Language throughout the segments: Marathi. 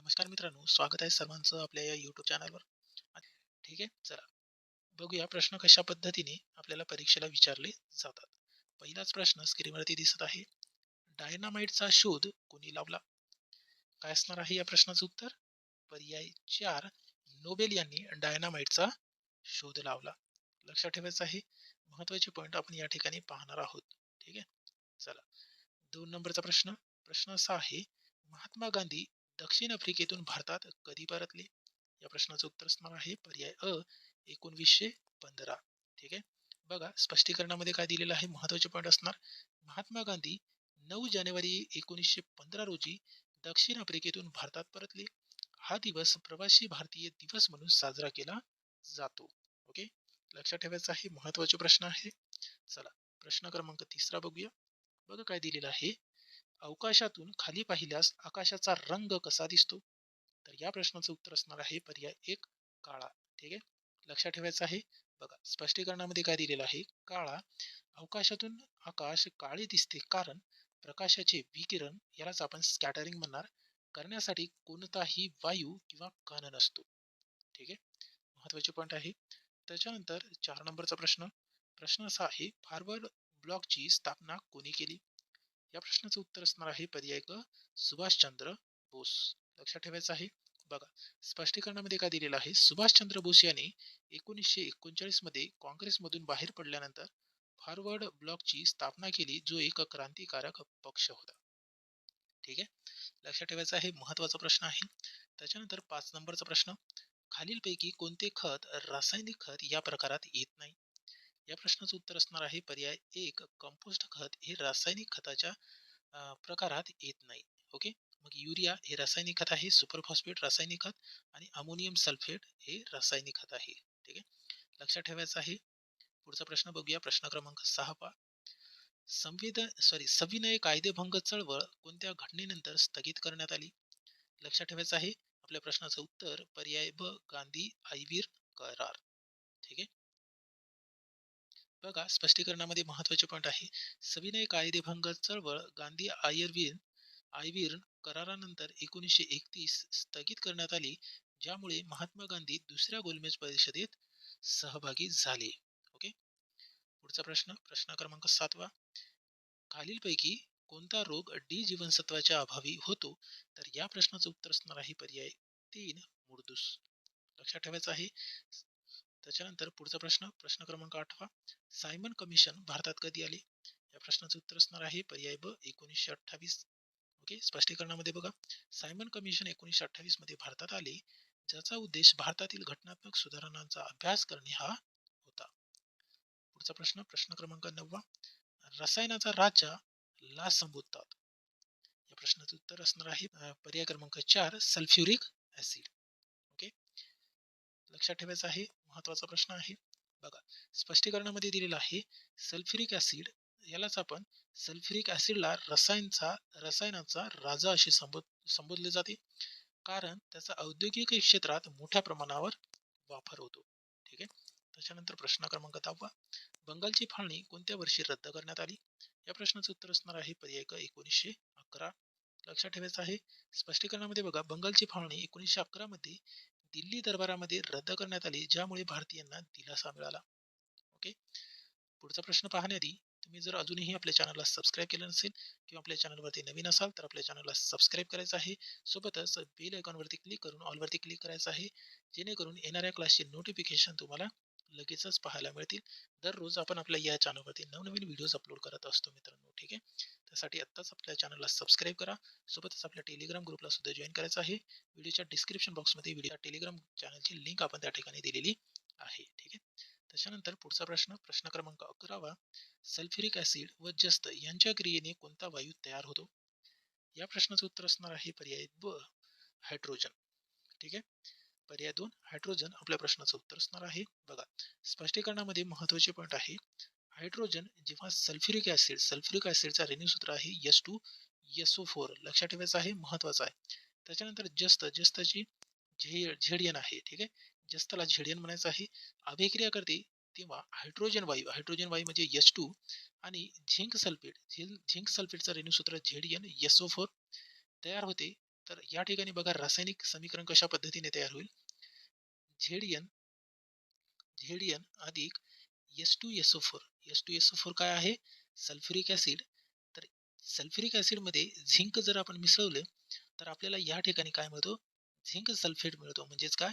नमस्कार मित्रांनो, स्वागत आहे सर्वांचं आपल्या या यूट्यूब चॅनलवर. ठीक आहे, चला बघूया प्रश्न कशा पद्धतीने आपल्याला परीक्षेला विचारले जातात. पहिलाच प्रश्न स्क्रीनवरती दिसत आहे. डायनामाइटचा शोध कोणी लावला? काय असणार आहे या प्रश्नाचं उत्तर? पर्याय चार नोबेल यांनी डायनामाइटचा शोध लावला. लक्षात ठेवायचं आहे. महत्त्वाचे पॉइंट आपण या ठिकाणी पाहणार आहोत. ठीक आहे, चला दोन नंबरचा प्रश्न प्रश्न असा आहे महात्मा गांधी दक्षिण आफ्रिकेतून भारतात कधी परतले? या प्रश्नाचं उत्तर असणार आहे पर्याय अ एकोणवीसशे पंधरा. ठीक आहे? बघा स्पष्टीकरणामध्ये काय दिलेलं आहे? महत्त्वाचे पॉईंट असणार. महात्मा गांधी नऊ जानेवारी एकोणीसशे पंधरा रोजी दक्षिण आफ्रिकेतून भारतात परतले. हा दिवस प्रवासी भारतीय दिवस म्हणून साजरा केला जातो. ओके? लक्षात ठेवायचं आहे महत्त्वाचे प्रश्न आहे. चला प्रश्न क्रमांक तिसरा बघूया. बघा काय दिलेलं आहे. अवकाशातून खाली पाहिल्यास आकाशाचा रंग कसा दिसतो? तर या प्रश्नाचं उत्तर असणार आहे पर्याय एक काळा. ठीक आहे? लक्षात ठेवायचं आहे? बघा स्पष्टीकरणामध्ये काय दिलेलं आहे? काळा. अवकाशातून आकाश काळे दिसते कारण प्रकाशाचे विकिरण यालाच आपण स्कॅटरिंग म्हणणार. करण्यासाठी कोणताही वायू किंवा कण नसतो. ठीक आहे? महत्त्वाचे पॉईंट आहे. त्याच्यानंतर चार नंबरचा प्रश्न. प्रश्न असा आहे फारवर्ड ब्लॉकची स्थापना कोणी केली? या प्रश्नाचं उत्तर असणार आहे पर्याय क सुभाषचंद्र बोस. लक्षात ठेवायचं आहे? बघा स्पष्टीकरणामध्ये काय दिलेलं आहे? सुभाषचंद्र बोस यांनी एकोणीसशे एकोणचाळीसमध्ये काँग्रेसमधून बाहेर पडल्यानंतर फॉरवर्ड ब्लॉकची स्थापना केली जो एक क्रांतिकारक पक्ष होता. ठीक आहे? लक्षात ठेवायचं आहे महत्त्वाचा प्रश्न आहे. त्याच्यानंतर पाच नंबरचा प्रश्न. खालीलपैकी कोणते खत रासायनिक खत या प्रकारात येत नाही? या प्रश्नाचं उत्तर असणार आहे पर्याय एक कंपोस्ट खत हे रासायनिक खताच्या प्रकारात येत नाही. ओके मग युरिया हे रासायनिक खत आहे सुपरफॉस्फेट रासायनिक खत आणि अमोनियम सल्फेट हे रासायनिक खत आहे. ठीक आहे? लक्षात ठेवायचं आहे. पुढचा प्रश्न बघूया. प्रश्न क्रमांक सहा पा संविधान सॉरी सविनय कायदेभंग चळवळ कोणत्या घटनेनंतर स्थगित करण्यात आली? लक्षात ठेवायचं आहे. आपल्या प्रश्नाचं उत्तर पर्याय ब गांधी आयवीर करार. ठीक आहे? बघा स्पष्टीकरणामध्ये महत्त्वाचे पॉईंट आहे. सविनय कायदेभंग चळवळ गांधी आयर्वीर आयवीर करारानंतर एकोणीसशे एकतीस स्थगित करण्यात आली ज्यामुळे महात्मा गांधी दुसऱ्या गोलमेज परिषदेत सहभागी झाले. ओके पुढचा प्रश्न प्रश्न क्रमांक सातवा. खालीलपैकी कोणता रोग डी जीवनसत्वाच्या अभावी होतो? तर या प्रश्नाचं उत्तर असणार आहे पर्याय तीन मुर्दूस. लक्षात ठेवायचं आहे त्याच्यानंतर पुढचा प्रश्न प्रश्न क्रमांक आठवा सायमन कमिशन भारतात कधी आले? या प्रश्नाचं उत्तर असणार आहे पर्याय ब एकोणीसशे अठ्ठावीस. ओके स्पष्टीकरणामध्ये बघा. सायमन कमिशन एकोणीसशे अठ्ठावीसमध्ये भारतात आले ज्याचा उद्देश भारतातील घटनात्मक सुधारणांचा अभ्यास करणे हा होता. पुढचा प्रश्न प्रश्न क्रमांक नववा. रसायनाचा राजा ला संबोधतात. या प्रश्नाचं उत्तर असणार आहे पर्याय क्रमांक चार सल्फ्युरिक ऍसिड लक्षात ठेवायचं आहे महत्त्वाचा प्रश्न आहे. बघा स्पष्टीकरणामध्ये दिलेलं आहे सल्फ्युरिक ऍसिड यालाच आपण सल्फ्युरिक ऍसिडला रसायनचा रसायनाचा राजा असे संबोध संबोधले जाते. कारण त्याचा औद्योगिक क्षेत्रात मोठ्या प्रमाणावर वापर होतो. ठीक आहे? त्याच्यानंतर प्रश्न क्रमांक दहावा. बंगालची फाळणी कोणत्या वर्षी रद्द करण्यात आली? या प्रश्नाचं उत्तर असणार आहे पर्याय क एकोणीसशे अकरा. लक्षात ठेवायचं आहे स्पष्टीकरणामध्ये बघा बंगालची फाळणी एकोणीसशे अकरा मध्ये दिल्ली दरबारामध्ये रद्द करण्यात आली ज्यामुळे भारतीयांना दिलासा मिळाला. ओके? पुढचा प्रश्न पाहण्याआधी तुम्ही जर अजूनही आपल्या चॅनलला सबस्क्राईब केलं नसेल किंवा आपल्या चॅनलवरती नवीन असाल तर आपल्या चॅनलला सबस्क्राईब करायचं आहे. सोबतच बेल आयकॉनवरती क्लिक करून ऑलवरती क्लिक करायचं आहे. जेणेकरून येणाऱ्या क्लासचे नोटिफिकेशन तुम्हाला लगेचच पाहायला मिळतील. दररोज आपण आपल्या या चॅनलवरती नवनवीन व्हिडिओज अपलोड करत असतो मित्रांनो ठीक आहे? त्यासाठी आत्ताच आपल्या चॅनलला सबस्क्राईब करा. सोबतच आपल्या टेलिग्राम ग्रुपला सुद्धा जॉईन करायचं आहे. व्हिडिओच्या डिस्क्रिप्शन बॉक्समध्ये व्हिडिओ टेलिग्राम चॅनलची लिंक आपण त्या ठिकाणी दिलेली आहे ठीक आहे? त्याच्यानंतर पुढचा प्रश्न प्रश्न क्रमांक अकरावा. सल्फ्युरिक ऍसिड व जस्त यांच्या क्रियेने कोणता वायू तयार होतो? या प्रश्नाचं उत्तर असणार आहे पर्याय ब हायड्रोजन ठीक आहे? पर्याय दोन हायड्रोजन आपल्या प्रश्नाचं उत्तर असणार आहे. बघा स्पष्टीकरणामध्ये महत्त्वाचे पॉईंट आहे. हायड्रोजन जेव्हा सल्फ्युरिक ऍसिड सल्फ्युरिक ऍसिडचा रेणू आहे एस टू एसओ फोर लक्षात ठेवायचं आहे महत्वाचं आहे. त्याच्यानंतर जस्त जस्तची झे झेडियन आहे ठीक आहे? जस्तला झेडियन म्हणायचं आहे. अभिक्रिया करते तेव्हा हायड्रोजन वायू हायड्रोजन वायू म्हणजे एस टू आणि झिंक सल्फेट झिंक सल्फेटचा रेणूसूत्र झेडियन एसओ फोर तयार होते. तर या ठिकाणी बघा रासायनिक समीकरण कशा पद्धतीने तयार होईल? झेड एन झेड एन अधिक S two SO four. S two SO four काय आहे? Sulphuric acid. तर सल्फ्युरिक ॲसिडमध्ये झिंक जर आपण मिसळले तर आपल्याला या ठिकाणी काय मिळतो? झिंक सल्फेट मिळतो. म्हणजेच काय?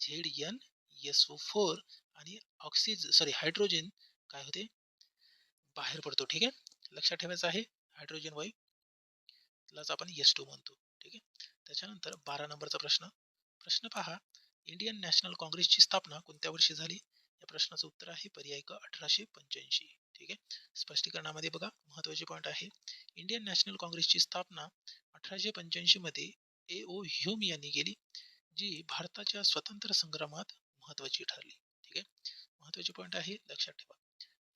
Z N S O four आणि ऑक्सिज सॉरी हायड्रोजन काय होते? बाहेर पडतो. ठीक आहे? लक्षात ठेवायचं आहे. हायड्रोजन वायू लाच आपण एस टू म्हणतो. ठीक आहे? त्याच्यानंतर बारा नंबरचा प्रश्न. प्रश्न पहा. इंडियन नॅशनल काँग्रेसची स्थापना कोणत्या वर्षी झाली? या प्रश्नाचं उत्तर आहे पर्याय क अठराशे पंच्याऐंशी. ठीक आहे? स्पष्टीकरणामध्ये बघा महत्त्वाचे पॉईंट आहे. इंडियन नॅशनल काँग्रेसची स्थापना अठराशे पंच्याऐंशी मध्ये ए ओ ह्युम यांनी केली जी भारताच्या स्वतंत्र संग्रामात महत्वाची ठरली. ठीक आहे? महत्त्वाचे पॉईंट आहे लक्षात ठेवा.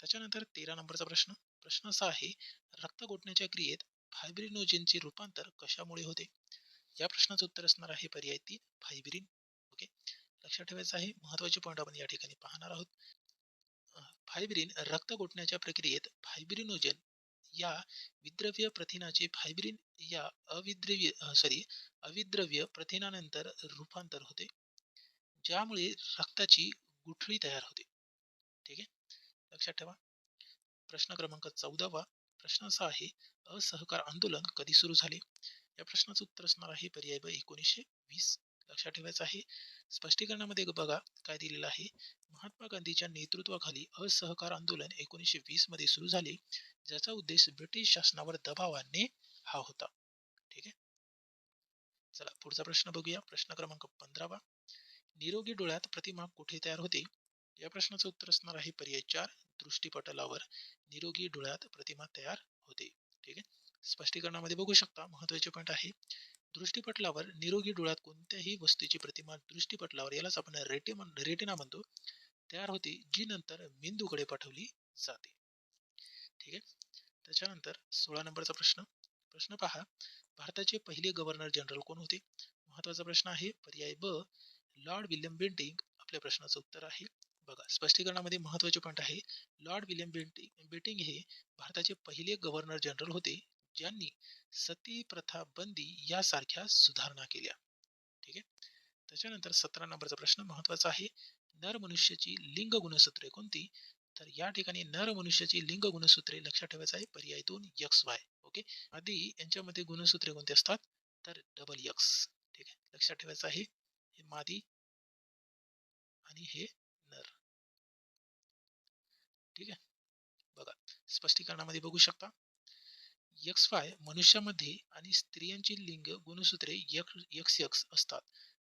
त्याच्यानंतर तेरा नंबरचा प्रश्न. प्रश्न असा आहे रक्त गोठण्याच्या क्रियेत फायब्रिनोजेनचे रूपांतर कशामुळे होते? या प्रश्नाचं उत्तर असणार आहे पर्याय तीन फायब्रिन लक्षात ठेवायचं आहे. महत्त्वाचे पॉईंट आपण या ठिकाणी पाहणार आहोत. फायब्रिन रक्त गोठण्याच्या प्रक्रियेत फायब्रिनोजन या विद्रव्य प्रथिनाचे फायब्रिन या अविद्रव्य सॉरी अविद्रव्य प्रथिनानंतर रूपांतर होते. ज्यामुळे रक्ताची गुठळी तयार होते. ठीक आहे? लक्षात ठेवा. प्रश्न क्रमांक चौदावा प्रश्न असा आहे असहकार आंदोलन कधी सुरू झाले? या प्रश्नाचं उत्तर असणार आहे पर्याय एकोणीसशे वीस. लक्षात ठेवायचं आहे. स्पष्टीकरणामध्ये बघा काय दिलेलं आहे. महात्मा गांधीच्या नेतृत्वाखाली असहकार आंदोलन एकोणीसशे वीसमध्ये सुरू झाले. ज्याचा उद्देश ब्रिटिश शासनावर दबाव आणणे हा होता. ठीक आहे? चला पुढचा प्रश्न बघूया. प्रश्न क्रमांक पंधरावा. निरोगी डोळ्यात प्रतिमा कुठे तयार होते? या प्रश्नाचं उत्तर असणार आहे पर्याय चार दृष्टीपटलावर निरोगी डोळ्यात प्रतिमा तयार होते. ठीक आहे? स्पष्टीकरणामध्ये बघू शकता. महत्त्वाचे पॉईंट आहे. दृष्टीपटलावर निरोगी डोळ्यात कोणत्याही वस्तूची प्रतिमा दृष्टीपटलावर यालाच आपण रेटे रेटिना म्हणतो. तयार होते जी नंतर मेंदूकडे पाठवली जाते. ठीक आहे? त्याच्यानंतर सोळा नंबरचा प्रश्न. प्रश्न पहा भारताचे पहिले गव्हर्नर जनरल कोण होते? महत्त्वाचा प्रश्न आहे पर्याय ब लॉर्ड विल्यम बेंटिंग. आपल्या प्रश्नाचं उत्तर आहे बघा स्पष्टीकरणामध्ये महत्त्वाचे पॉईंट आहे लॉर्ड विल्यम बेंटिंग बेटिंग हे भारताचे पहिले गव्हर्नर जनरल होते. ज्यांनी सती प्रथा बंदी यासारख्या सुधारणा केल्या. ठीक आहे? त्याच्यानंतर सतरा नंबरचा प्रश्न महत्त्वाचा आहे. नर मनुष्याची लिंग गुणसूत्रे कोणती? तर या ठिकाणी नर मनुष्याची लिंग गुणसूत्रे लक्षात ठेवायचं आहे. पर्याय दोन यक्स वाय. ओके? आधी यांच्यामध्ये गुणसूत्रे कोणते असतात? तर डबल यक्स ठीक आहे? लक्षात ठेवायचं आहे. हे मादी आणि हे नर. ठीक आहे? बघा. स्पष्टीकरणामध्ये बघू शकता. एक्स वाय मनुष्यामध्ये आणि स्त्रियांची लिंग गुणसूत्रे यक्स यक्स असतात.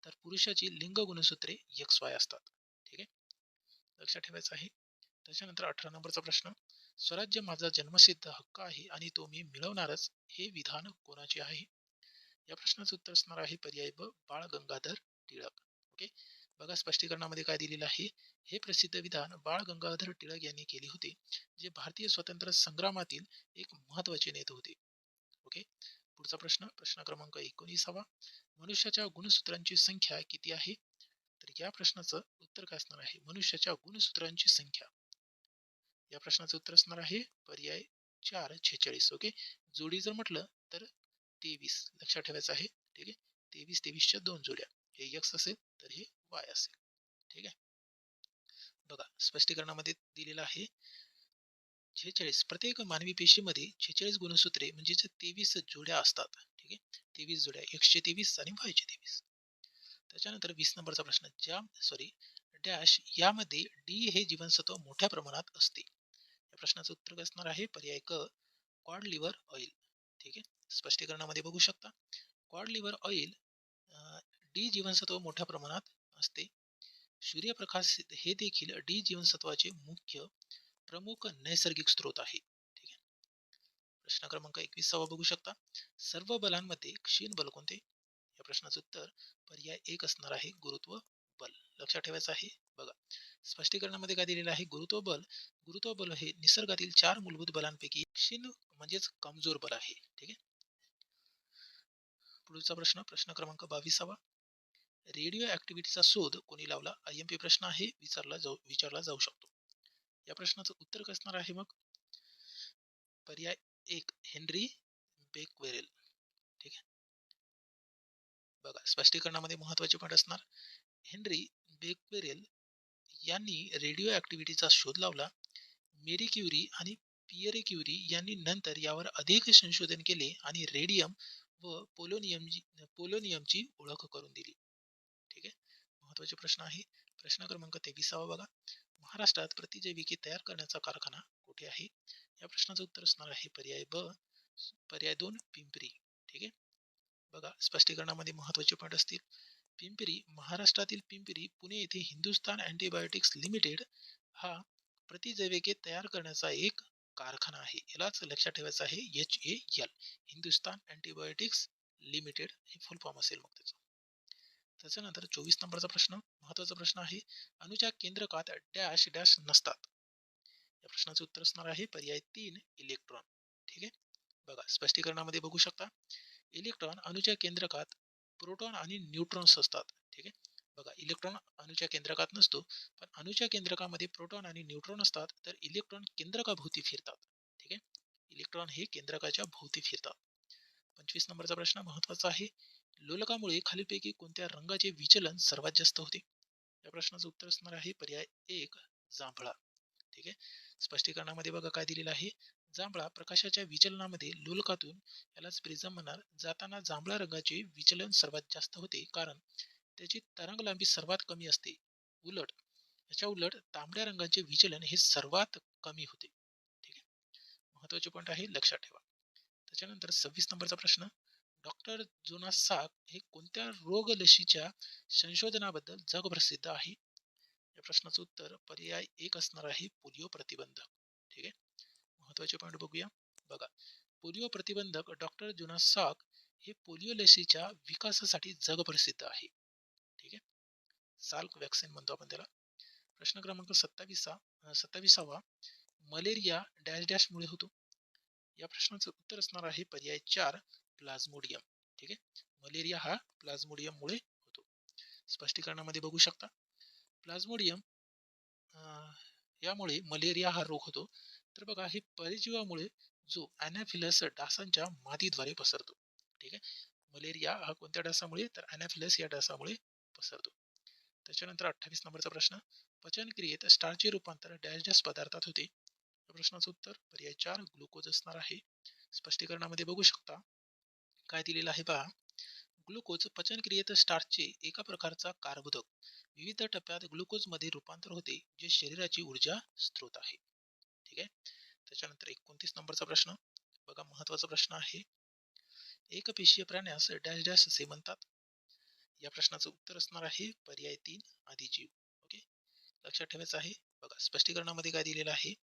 तर पुरुषाची लिंग गुणसूत्रे यक्स वाय असतात. ठीक आहे? लक्षात ठेवायचं आहे. त्याच्यानंतर अठरा नंबरचा प्रश्न. स्वराज्य माझा जन्मसिद्ध हक्क आहे आणि तो मी मिळवणारच हे विधान कोणाचे आहे? या प्रश्नाचं उत्तर असणार आहे पर्याय ब. बाळ गंगाधर टिळक. ओके? बघा स्पष्टीकरणामध्ये काय दिलेलं आहे? हे प्रसिद्ध विधान बाळ गंगाधर टिळक यांनी केले होते जे भारतीय स्वातंत्र्य संग्रामातील एक महत्त्वाचे नेते होते. ओके पुढचा प्रश्न प्रश्न क्रमांक एकोणीसावा. मनुष्याच्या गुणसूत्रांची संख्या किती आहे? तर या प्रश्नाचं उत्तर काय असणार आहे? मनुष्याच्या गुणसूत्रांची संख्या. या प्रश्नाचं उत्तर असणार आहे पर्याय चार छेचाळीस. ओके जोडी जर म्हटलं तर तेवीस. लक्षात ठेवायचं आहे. ठीक आहे? तेवीस तेवीसच्या दोन जोड्या. हे एक्स असेल तर हे वाय असेल. ठीक आहे? बघा स्पष्टीकरणामध्ये दिलेलं आहे छेचाळीस प्रत्येक मानवी पेशीमध्ये छेचाळीस गुणसूत्रे म्हणजेच तेवीस जोड्या असतात. ठीक आहे? तेवीस जोड्या एकशे तेवीस आणि वायचे तेवीस. त्याच्यानंतर वीस नंबरचा प्रश्न ज्या सॉरी डॅश यामध्ये डी हे जीवनसत्व मोठ्या प्रमाणात असते. या प्रश्नाचं उत्तर असणार आहे? पर्याय क कॉड लिव्हर ऑइल. ठीक आहे? स्पष्टीकरणामध्ये बघू शकता. कॉड लिव्हर ऑइल डी जीवनसत्व मोठ्या प्रमाणात असते. सूर्यप्रकाश हे देखील डी जीवनसत्वाचे मुख्य प्रमुख नैसर्गिक स्रोत आहे. ठीक आहे. प्रश्न क्रमांक एकवीसावा बघू शकता. सर्व बलांमध्ये क्षीण बल कोणते? या प्रश्नाचं उत्तर पर्याय एक असणार आहे गुरुत्व बल. लक्षात ठेवायचं आहे? बघा. स्पष्टीकरणामध्ये काय दिलेलं आहे? गुरुत्व बल. गुरुत्व बल हे निसर्गातील चार मूलभूत बलांपैकी क्षीण म्हणजेच कमजोर बल आहे. ठीक आहे. पुढचा प्रश्न प्रश्न क्रमांक बावीसावा. रेडिओ ऍक्टिव्हिटीचा शोध कोणी लावला? आय एम पी प्रश्न आहे विचारला जाऊ विचारला जाऊ शकतो. या प्रश्नाचं उत्तर कसणार आहे मग? पर्याय एक हेनरी बेकवेरेल. ठीक आहे? बघा स्पष्टीकरणामध्ये महत्त्वाचे पॉईंट असणार. हेनरी बेकवेरेल यांनी रेडिओ ऍक्टिव्हिटीचा शोध लावला. मेरी क्युरी आणि पियरे क्युरी यांनी नंतर यावर अधिक संशोधन केले आणि रेडियम व पोलोनियम पोलोनियमची ओळख करून दिली. महत्त्वाचे प्रश्न आहे. प्रश्न क्रमांक तेवीसावा बघा. महाराष्ट्रात प्रतिजैविके तयार करण्याचा कारखाना कुठे आहे? या प्रश्नाचं उत्तर असणार आहे पर्याय ब पर्याय दोन पिंपरी. ठीक आहे? बघा स्पष्टीकरणामध्ये महत्त्वाचे पॉईंट असतील. पिंपरी महाराष्ट्रातील पिंपरी पुणे येथे हिंदुस्तान अँटीबायोटिक्स लिमिटेड हा प्रतिजैविके तयार करण्याचा एक कारखाना आहे. यालाच लक्षात ठेवायचं आहे H A L Hindustan antibiotics limited. हे फुल फॉर्म असेल मग त्याचं. त्याच्यानंतर चोवीस नंबरचा प्रश्न महत्त्वाचा प्रश्न आहे. अनुच्या केंद्रकात डॅश डॅश नसतात. या प्रश्नाचं उत्तर असणार आहे पर्याय तीन इलेक्ट्रॉन. ठीक आहे? बघा स्पष्टीकरणामध्ये बघू शकता. इलेक्ट्रॉन अणूच्या केंद्रकात प्रोटॉन आणि न्यूट्रॉन्स असतात. ठीक आहे? बघा इलेक्ट्रॉन अणूच्या केंद्रकात नसतो पण अणूच्या केंद्रकामध्ये प्रोटॉन आणि न्यूट्रॉन असतात तर इलेक्ट्रॉन केंद्रकाभोवती फिरतात. ठीक आहे? इलेक्ट्रॉन हे केंद्रकाच्या भोवती फिरतात. पंचवीस नंबरचा प्रश्न महत्त्वाचा आहे. लोलकामुळे खालीलपैकी कोणत्या रंगाचे विचलन सर्वात जास्त होते? या प्रश्नाचं उत्तर असणार आहे पर्याय एक जांभळा. ठीक आहे? स्पष्टीकरणामध्ये बघा काय दिलेलं आहे. जांभळा प्रकाशाच्या विचलनामध्ये लोलकातून यालाच प्रिझम म्हणणार. जाताना जांभळा रंगाचे विचलन सर्वात जास्त होते कारण त्याची तरंग लांबी सर्वात कमी असते. उलट याच्या उलट तांबड्या रंगाचे विचलन हे सर्वात कमी होते. ठीक आहे? महत्त्वाचे पॉईंट आहे लक्षात ठेवा. त्याच्यानंतर सव्वीस नंबरचा प्रश्न. डॉक्टर जोनास साक हे कोणत्या रोग लशीच्या संशोधनाबद्दल जगप्रसिद्ध आहे? या प्रश्नाचं उत्तर पर्याय एक असणार आहे पोलिओ प्रतिबंधक. ठीक आहे? महत्त्वाचे पॉईंट बघूया. बघा पोलिओ प्रतिबंधक डॉक्टर जोनास साक हे पोलिओ लसीच्या विकासासाठी जगप्रसिद्ध आहे. ठीक आहे? साल्क वॅक्सिन म्हणतो आपण त्याला. प्रश्न क्रमांक सत्तावीसा सत्तावीसावा मलेरिया डॅश डॅश मुळे होतो. या प्रश्नाचं उत्तर असणार आहे पर्याय चार प्लाझ्मोडियम ठीक आहे? मलेरिया हा प्लाझ्मोडियम मुळे होतो. स्पष्टीकरणामध्ये बघू शकता. प्लाझ्मोडियम यामुळे मलेरिया हा रोग होतो. तर बघा हे परिजीवामुळे जो अॅनाफिलस डासांच्या मादीद्वारे पसरतो. ठीक आहे? मलेरिया हा कोणत्या डासामुळे? तर अॅनाफिलस या डासामुळे पसरतो. त्याच्यानंतर अठ्ठावीस नंबरचा प्रश्न. पचनक्रियेत स्टारचे रूपांतर डॅश डॅश पदार्थात होते. या प्रश्नाचं उत्तर पर्याय चार ग्लुकोज असणार आहे. स्पष्टीकरणामध्ये बघू शकता. काय दिलेलं आहे पहा. ग्लुकोज पचनक्रियेत स्टार्चचे एका प्रकारचा कार्बोदक. विविध टप्प्यात ग्लुकोजमध्ये रूपांतर होते जे शरीराची ऊर्जा स्त्रोत आहे. ठीक आहे? त्याच्यानंतर एकोणतीस नंबरचा प्रश्न. बघा महत्त्वाचा प्रश्न आहे. एकपेशीय प्राण्यास डॅश डॅश असे म्हणतात. या प्रश्नाचं उत्तर असणार आहे पर्याय तीन आदिजीव. ओके? लक्षात ठेवायचं आहे. बघा स्पष्टीकरणामध्ये काय दिलेलं आहे?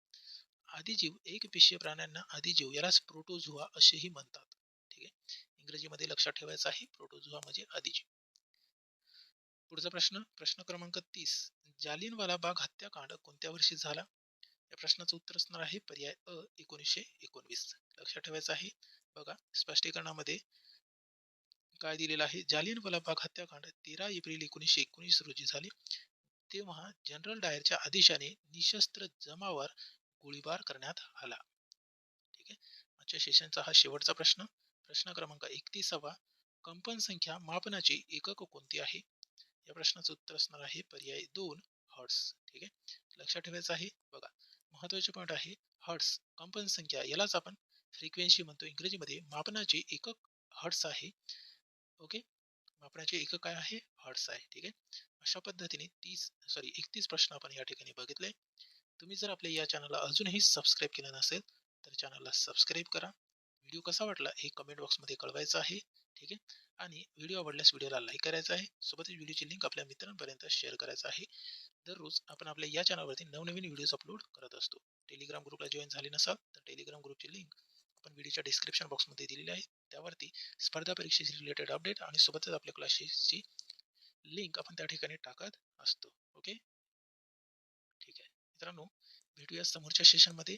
आदिजीव एक पेशीय प्राण्यांना आदिजीव यालाच प्रोटोझुआ असेही म्हणतात. इंग्रजीमध्ये लक्षात ठेवायचं आहे. प्रोटोजुआ म्हणजे आदिजीव पुढचा प्रश्न प्रश्न क्रमांक तीस. जालियनवाला बाग हत्याकांड कोणत्या वर्षी झाला? या प्रश्नाचं उत्तर असणार आहे पर्याय अ एकोणीसशे एकोणवीस. लक्षात ठेवायचं आहे. बघा स्पष्टीकरणामध्ये काय दिलेलं आहे? जालियनवाला बाग हत्याकांड तेरा एप्रिल एकोणीसशे एकोणीस रोजी झाले. तेव्हा जनरल डायरच्या आदेशाने निशस्त्र जमावर गोळीबार करण्यात आला. ठीक आहे? आजच्या सेशनचा हा शेवटचा प्रश्न. प्रश्न क्रमांक एकतीसावा. कंपन संख्या मापनाची एकक कोणती आहे? या प्रश्नाचं उत्तर असणार आहे पर्याय दोन हर्ट्स. ठीक आहे? लक्षात ठेवायचं आहे? बघा महत्त्वाचे पॉईंट आहे हर्ट्स. कंपन संख्या यालाच आपण फ्रिक्वेन्सी म्हणतो. इंग्रजीमध्ये मापनाचे एकक हर्ट्स आहे. ओके? मापनाचे एकक काय आहे? हर्ट्स आहे. ठीक आहे? अशा पद्धतीने तीस सॉरी एकतीस प्रश्न आपण या ठिकाणी बघितले. तुम्ही जर आपल्या या चॅनलला अजूनही सबस्क्राईब केलं नसेल तर चॅनलला सबस्क्राईब करा. व्हिडिओ कसा वाटला हे कमेंट बॉक्समध्ये कळवायचं आहे. ठीक आहे? आणि व्हिडिओ आवडल्यास व्हिडिओला लाईक करायचा आहे. सोबतच व्हिडिओची लिंक आपल्या मित्रांपर्यंत शेअर करायचं आहे. दररोज आपण आपल्या या चॅनलवरती नवनवीन व्हिडिओज अपलोड करत असतो. टेलिग्राम ग्रुपला जॉईन झाले नसाल तर टेलिग्राम ग्रुपची लिंक आपण व्हिडिओच्या डिस्क्रिप्शन बॉक्समध्ये दिलेली आहे. त्यावरती स्पर्धा परीक्षेशी रिलेटेड अपडेट आणि सोबतच आपल्या क्लासेसची लिंक आपण त्या ठिकाणी टाकत असतो. ओके ठीक आहे. मित्रांनो भेटूया समोरच्या सेशनमध्ये